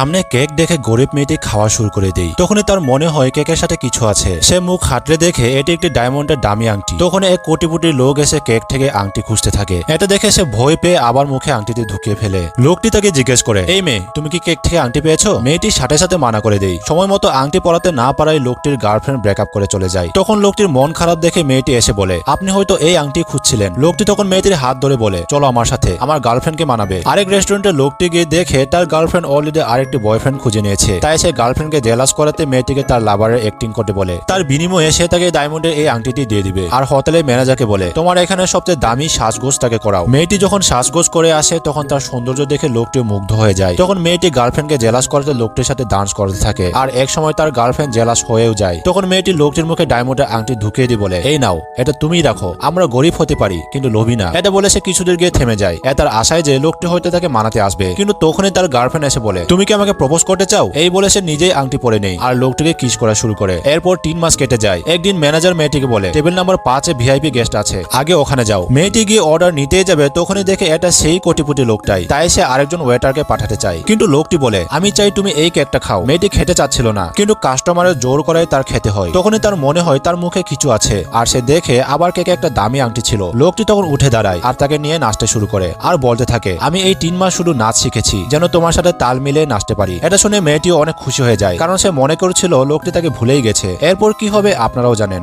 সামনে কেক দেখে গরিব মেয়েটি খাওয়া শুরু করে দেই তখনই তার মনে হয় কেকের সাথে কিছু আছে। সে মুখ হাতড়ে দেখে এটি একটি ডায়মন্ডের দামি আংটি। তখন এক কোটিপুটির লোক এসে কেক থেকে আংটি খুঁজতে থাকে। এটা দেখে সে ভয় পেয়ে আবার মুখে আংটিটি ঢুকিয়ে ফেলে। লোকটি তাকে জিজ্ঞেস করে, এই মেয়ে, তুমি কি কেক থেকে আংটি পেয়েছ? মেয়েটি সাথে সাথে মানা করে দেই সময় মতো আংটি পরাতে না পারায় লোকটির গার্লফ্রেন্ড ব্রেকআপ করে চলে যায়। তখন লোকটির মন খারাপ দেখে মেয়েটি এসে বলে, আপনি হয়তো এই আংটি খুঁজছিলেন। লোকটি তখন মেয়েটির হাত ধরে বলে, চলো আমার সাথে। আমার গার্লফ্রেন্ডকে মানাবে। আরেক রেস্টুরেন্টে লোকটি গিয়ে দেখে তার গার্লফ্রেন্ড অলরেডি আরেকটি বয়ফ্রেন্ড খুঁজে নিয়েছে। তাই সে গার্লফ্রেন্ডকে জেলাস করাতে মেয়েটিকে তার লাভারের অ্যাক্টিং করতে বলে। তার বিনিময়ে সে তাকে ডায়মন্ডের এই আংটিটি দিয়ে দিবে। আর হোটেলের ম্যানেজারকে বলে, তোমার এখানে সবচেয়ে দামি সাজগোজ তাকে করাও। মেয়েটি যখন সাজগোজ করে আসে, তখন তার সৌন্দর্য দেখে লোকটি মুগ্ধ হয়ে যায়। তখন মেয়েটি গার্লফ্রেন্ডকে জেলাস করতে লোকটির সাথে ডান্স করতে থাকে। আর এক সময় তার গার্লফ্রেন্ড জেলাস হয়েও যায়। তখন মেয়েটি লোকটির মুখে ডায়মন্ডের আংটি ঢুকিয়ে দিয়ে বলে, এই নাও, এটা তুমি রাখো। আমরা গরিব হতে পারি, কিন্তু লোভী না। এটা বলে সে কিছুদের গিয়ে থেমে যায়। এ তার আশায় যে লোকটি হয়তো তাকে মানাতে আসবে। কিন্তু তখনই তার গার্লফ্রেন্ড এসে বলে, তুমি কি আমাকে প্রপোজ করতে চাও? এই বলে সে নিজেই আংটি পরে নেই আর লোকটিকে কিস করা শুরু করে। এরপর তিন মাস কেটে যায়। একদিন ম্যানেজার মেয়েটিকে বলে টেবিল নাম্বার পাঁচে ভিআইপি গেস্ট আছে। আগে ওখানে যাও। মেয়েটি গিয়ে অর্ডার নিতেই যাবে, তখনই দেখে এটা সেই কোটিপুটি লোকটাই। তাই সে আরেকজন ওয়েটারকে পাঠাতে চায়। কিন্তু লোকটি বলে, আমি চাই তুমি এই কেকটা খাও। মেয়েটি খেতে চাচ্ছিল না, কিন্তু কাস্টমারের জোর করায় তার খেতে হয়। তখনই তার মনে হয় তার মুখে কিছু আছে। আর সে দেখে আবার কেকে একটা দামি আংটি ছিল। লোকটি তখন উঠে দাঁড়ায় আর তাকে নিয়ে নাচতে শুরু করে। আর বলতে থাকে, আমি এই তিন মাস শুধু নাচ শিখেছি। যেন তোমার সাথে তাল মিলে মিলিয়ে নাচতে পারি। এটা শুনে মেয়েটিও অনেক খুশি হয়ে যায়, কারণ সে মনে করছিল লোকটি তাকে ভুলেই গেছে। এরপর কি হবে আপনারাও জানেন।